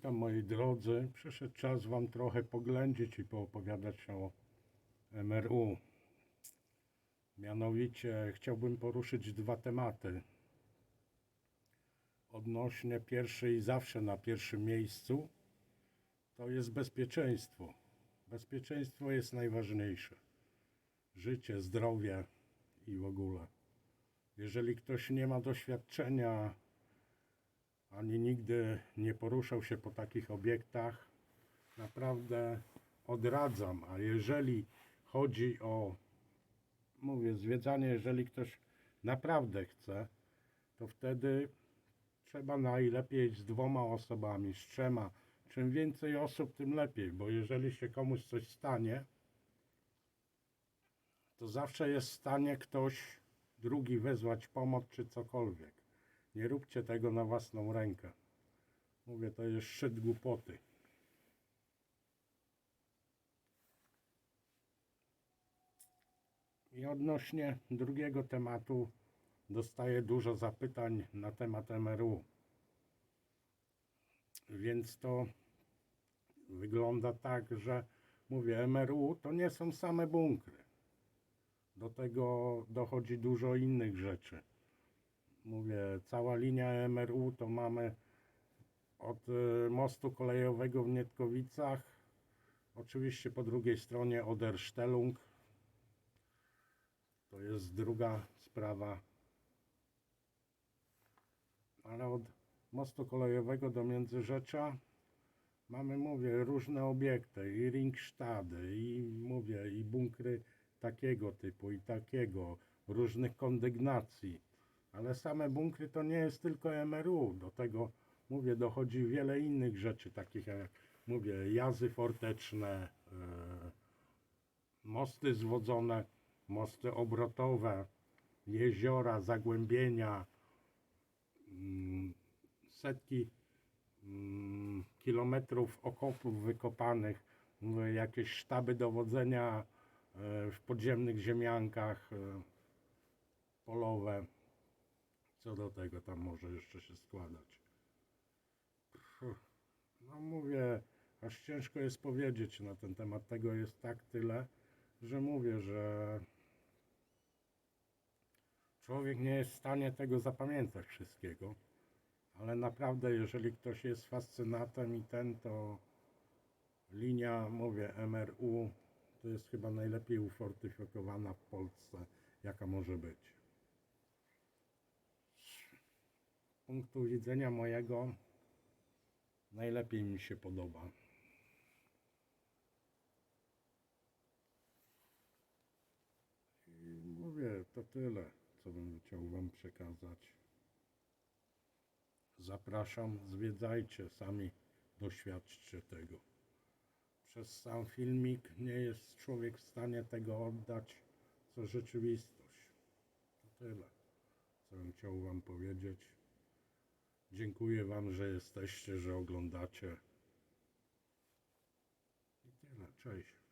Witam moi drodzy. Przyszedł czas Wam trochę poględzić i poopowiadać o MRU. Mianowicie chciałbym poruszyć dwa tematy. Odnośnie pierwszy i zawsze na pierwszym miejscu to jest bezpieczeństwo. Bezpieczeństwo jest najważniejsze. Życie, zdrowie i w ogóle. Jeżeli ktoś nie ma doświadczenia ani nigdy nie poruszał się po takich obiektach, naprawdę odradzam. A jeżeli chodzi o, mówię, zwiedzanie, jeżeli ktoś naprawdę chce, to wtedy trzeba najlepiej z dwoma osobami, z trzema. Czym więcej osób, tym lepiej, bo jeżeli się komuś coś stanie, to zawsze jest w stanie ktoś drugi wezwać pomoc czy cokolwiek. Nie róbcie tego na własną rękę. Mówię, to jest szczyt głupoty. I odnośnie drugiego tematu dostaję dużo zapytań na temat MRU. Więc to wygląda tak, że mówię, MRU to nie są same bunkry. Do tego dochodzi dużo innych rzeczy. Mówię, cała linia MRU to mamy od y, mostu kolejowego w Nietkowicach, oczywiście po drugiej stronie Odersztelung. To jest druga sprawa. Ale od mostu kolejowego do Międzyrzecza mamy, mówię, różne obiekty i ringstady, i mówię, i bunkry takiego typu, i takiego, różnych kondygnacji. Ale same bunkry to nie jest tylko MRU. Do tego, mówię, dochodzi wiele innych rzeczy, takich jak, mówię, jazy forteczne, e, mosty zwodzone, mosty obrotowe, jeziora, zagłębienia, mm, setki mm, kilometrów okopów wykopanych, jakieś sztaby dowodzenia e, w podziemnych ziemiankach e, polowe. Co do tego tam może jeszcze się składać? No mówię, aż ciężko jest powiedzieć na ten temat. Tego jest tak tyle, że mówię, że człowiek nie jest w stanie tego zapamiętać wszystkiego. Ale naprawdę, jeżeli ktoś jest fascynatem i ten, to linia, mówię, MRU to jest chyba najlepiej ufortyfikowana w Polsce, jaka może być. Z punktu widzenia mojego najlepiej mi się podoba. I mówię, to tyle, co bym chciał Wam przekazać. Zapraszam, zwiedzajcie, sami doświadczcie tego. Przez sam filmik nie jest człowiek w stanie tego oddać, co rzeczywistość. To tyle, co bym chciał Wam powiedzieć. Dziękuję Wam, że jesteście, że oglądacie. I tyle. Cześć.